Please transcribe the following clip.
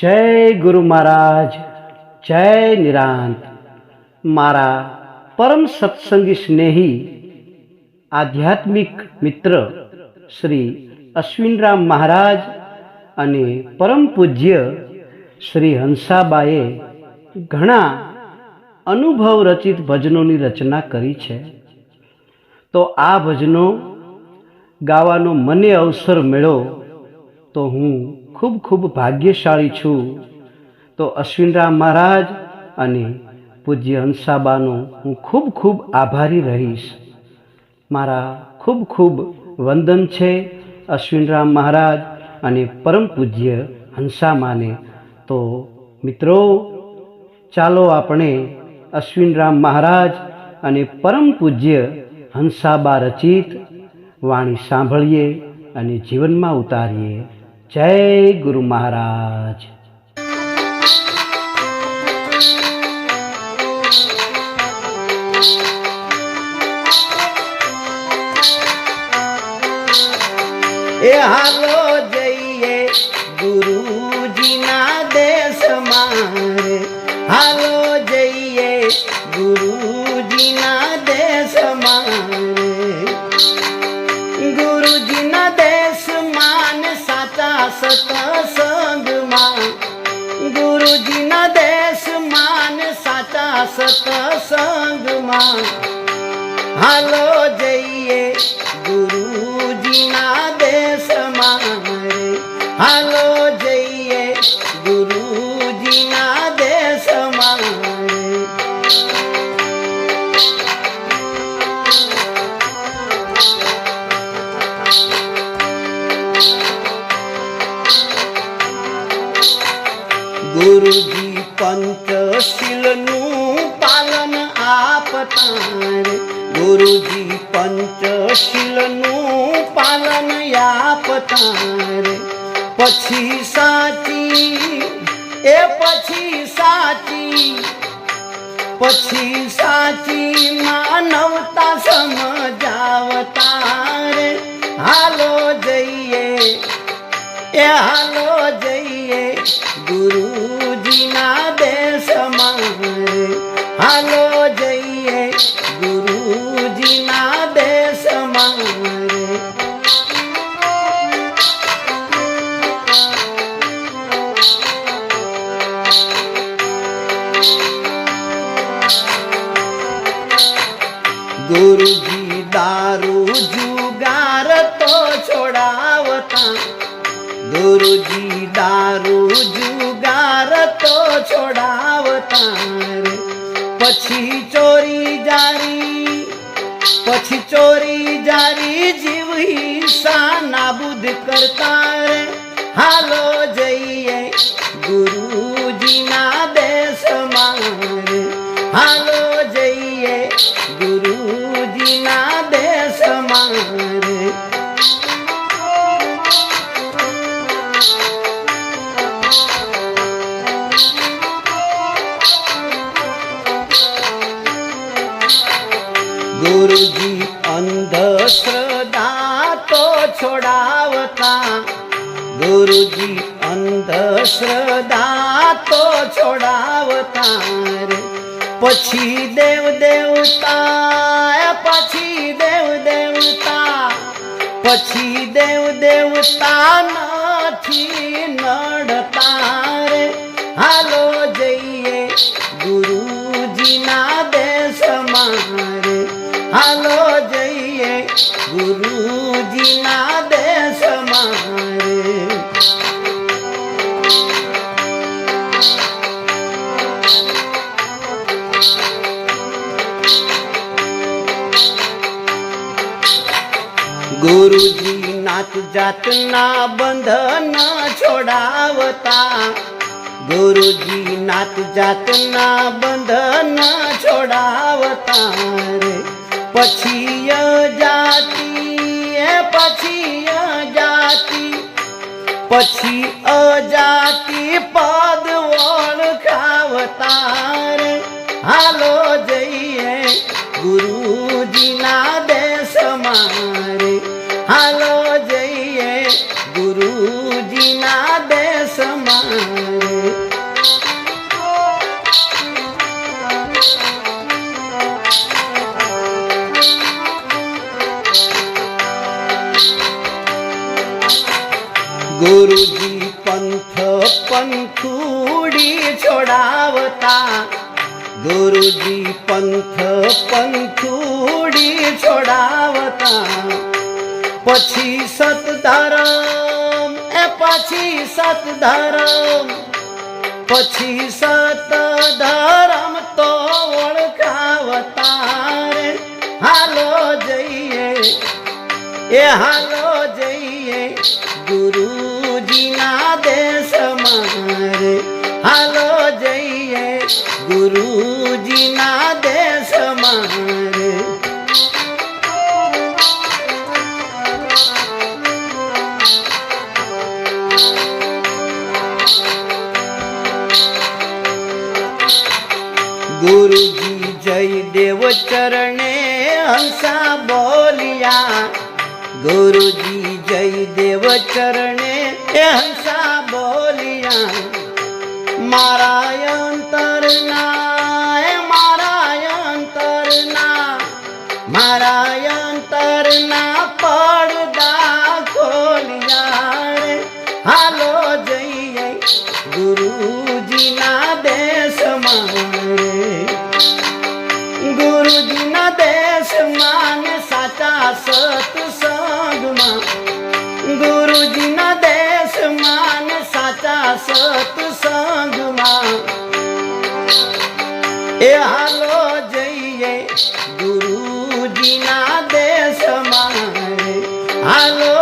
જય ગુરુ મહારાજ, જય નિરાંત. મારા પરમ સત્સંગી સ્નેહી, આધ્યાત્મિક મિત્ર શ્રી અશ્વિનરામ મહારાજ અને પરમ પૂજ્ય શ્રી હંસાબાએ ઘણા અનુભવ રચિત ભજનોની રચના કરી છે. તો આ ભજનો ગાવાનો મને અવસર મળ્યો તો હું ખૂબ ખૂબ ભાગ્યશાળી છું. તો અશ્વિનરામ મહારાજ અને પૂજ્ય હંસાબાનો હું ખૂબ ખૂબ આભારી રહીશ. મારા ખૂબ ખૂબ વંદન છે અશ્વિનરામ મહારાજ અને પરમ પૂજ્ય હંસામાને. તો મિત્રો, ચાલો આપણે અશ્વિનરામ મહારાજ અને પરમ પૂજ્ય હંસાબા રચિત વાણી સાંભળીએ અને જીવનમાં ઉતારીએ. જય ગુરુ મહારાજ. એ હાલો જઈએ ગુરુજીના દેશમાં હાલો જઈએ ગુરુજીના દેશમાં સતસંગમાં ગુરુજીના દેશમાં સાચા સતસંગમાં હાલો જઈએ ગુરુજીના દેશમાં હાલો ગુરુજી પંચશીલનું પાલન આપતા રે ગુરુજી પંચશીલનું પાલન આપતા રે પછી સાચી, એ પછી સાચી. પછી સાચી માનવતા સમજાવતા રે હાલો જઈએ, એ હાલો જઈએ. ગુરુજીના દેશમાં હાલો જઈએ ગુરુજીના દેશમાં ગુરુજી દારૂ જુગાર તો છોડાવતા ગુરુજી દારૂ જુગાર તો છોડાવતા પછી ચોરી જારી, પછી ચોરી જારી જીવ હિંસા નાબૂદ કરતા રે. હાલો જઈએ ગુરુજીના અંધશ્રદ્ધા તો છોડાવતા રે પછી દેવ દેવતા પછી દેવ દેવતા પછી દેવ દેવતા નથી નડતા રે હાલો જઈએ ગુરુજીના દેશમાં રે હાલો જઈએ ગુરુજીના દેશમાં ગુરુજી નાત જાતના બંધન છોડાવતા. ગુરુજી નાત જાતના બંધન છોડાવતા રે. પછી જાતિ પછી જાતિ પછી અજાતિ પદ ઓળખાવતા રે. હાલો જઈએ ગુરુજી પંથ પંથુડી છોડાવતા. ગુરુજી પંથ પંથુડી છોડાવતા. પછી સતધરમ, એ પછી સતધરમ. પછી સતધરમ તો ઓળખાવતા રે. હાલો જઈએ, એ હાલો જઈએ ગુરુજીના દેશમાં રે હાલો જઈએ ગુરુજીના દેશમાં રે ગુરુજી જય દેવ ચરણે હંસા બોલિયા. ગુરુજી જય દેવ ચરણે એ હંસા બોલિયા. મારા અંતરના, એ મારા અંતરના મારા અંતરના પડદા ખોલિયા હાલો જઈએ ગુરુજીના દેશમાં જઈએ ગુરુજીના દેશમાં. હાલો